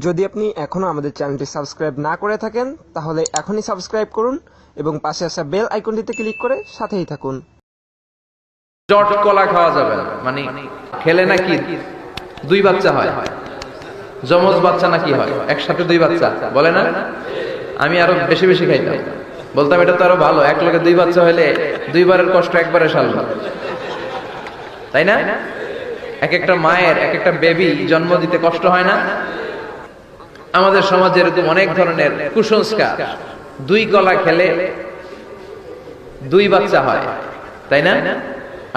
যদি আপনি এখনও আমাদের চ্যানেলটি সাবস্ক্রাইব না করে থাকেন, তাহলে এখনই সাবস্ক্রাইব করুন এবং পাশে আসা বেল আইকনটিতে ক্লিক করে সাথেই থাকুন। জট কলা খাওয়া যাবে না। মানে খেলে নাকি দুই বাচ্চা হয়। যমজ বাচ্চা নাকি হয়? একসাথে দুই বাচ্চা। বলে না? আমি আরও বেশি বেশি খাইতাম। বলতাম, এটা তো আরও ভালো। এক লগে দুই বাচ্চা হলে দুইবারের কষ্ট একবারে সারল তাই না? এক একটা মায়ের, এক একটা বেবি জন্ম দিতে কষ্ট হয় না? আমাদের সমাজে এরকম অনেক ধরনের কুসংস্কার। দুই কলা খেলে দুই বাচ্চা হয়, তাই না?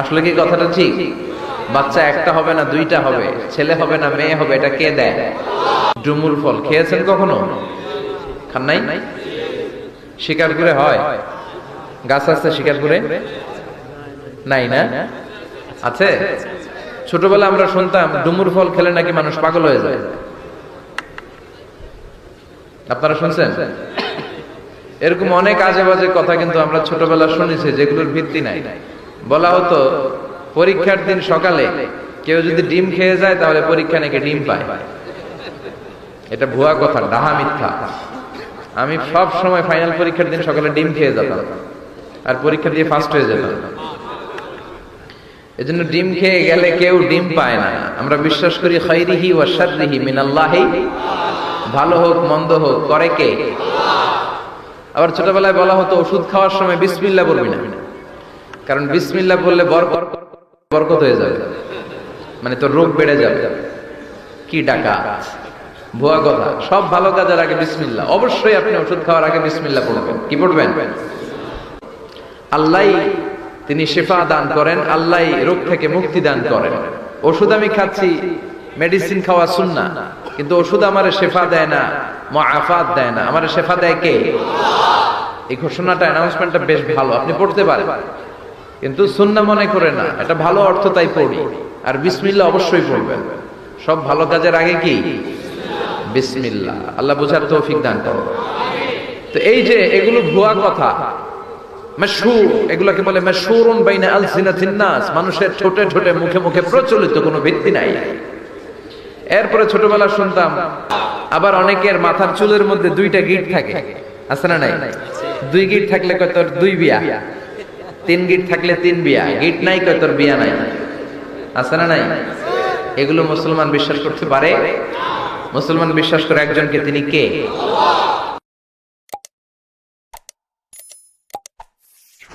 আসলে কি কথাটা ঠিক? বাচ্চা একটা হবে না, দুইটা হবে। ছেলে হবে না, মেয়ে হবে, এটা কে দেয়? ডুমুর ফল। খেয়েছেন কখনো? খান নাই? শিকার করে হয়? গাছ আছে শিকার করে নাই না? আছে? ছোটবেলা আমরা শুনতাম, ডুমুর ফল খেলে নাকি মানুষ পাগল হয়ে যায়। আপনারা শুনছেন? এরকম অনেক আজে বাজে কথা কিন্তু আমরা ছোটবেলা শুনেছি, যেগুলোর ভিত্তি নাই। বলা হতো, পরীক্ষার দিন সকালে কেউ যদি ডিম খেয়ে যায়, তাহলে পরীক্ষা নাকি ডিম পায়। এটা ভুয়া কথা, ডাহা মিথ্যা। আমি সব সময় ফাইনাল পরীক্ষার দিন সকালে ডিম খেয়ে যেতাম, আর পরীক্ষা দিয়ে ফার্স্ট হয়ে যেতাম। এজন্য ডিম খেয়ে গেলে কেউ ডিম পায় না। আমরা বিশ্বাস করি খৈরিহি ওয়া শাররিহি মিনাল্লাহি। ভালো হোক, মন্দ হোক, করে কে? আবার ছোটবেলায় বলা হতো, ওষুধ খাওয়ার সময় বিসমিল্লা বলবি না। কারণ বিসমিল্লা বললে বরকত হয়ে যাবে। মানে তোর রোগ বেড়ে যাবে। কি ডাকা ভুয়া কথা। সব ভালো কাজের আগে বিসমিল্লা। অবশ্যই আপনি ওষুধ খাওয়ার আগে বিসমিল্লা পড়বেন। কি পড়বেন? আল্লাহ তিনি শেফা দান করেন, আল্লাহ রোগ থেকে মুক্তি দান করেন। ওষুধ আমি খাচ্ছি, মেডিসিন খাওয়া শুননা কিন্তু ওষুধ আমার শেফা দেয় না আফাত দেয় না। আমার শেফা দেয় কে? এই ঘোষণাটা অ্যানাউন্সমেন্টটা বেশ ভালো, আপনি পড়তে পারেন। কিন্তু সুন্না মনে করে না এটা ভালো অর্থ তাই পড়ি। আর বিসমিল্লা অবশ্যই পড়বেন। সব ভালো কাজের আগে কি? বিসমিল্লা। আল্লাহ বোঝার তৌফিক দান করো তো এই যে এগুলো ভুয়া কথা, মাশহুর, এগুলোকে বলে মাশহুরুন বাইনা আলসিনাতিন নাস। মানুষের ঠোঁটে ঠোঁটে, মুখে মুখে প্রচলিত কোনো ভিত্তি নাই। এরপরে ছোটবেলা শুনতাম, আবার অনেকের মাথার চুলের মধ্যে দুইটা গিট থাকে। আছে না নাই? দুই গিট থাকলে কত দুই বিয়া? তিন গিট থাকলে তিন বিয়া। গিট নাই কত বিয়া নাই? আছে না নাই? এগুলো মুসলমান বিশ্বাস করতে পারে? মুসলমান বিশ্বাস করে একজনকে তিনি কে?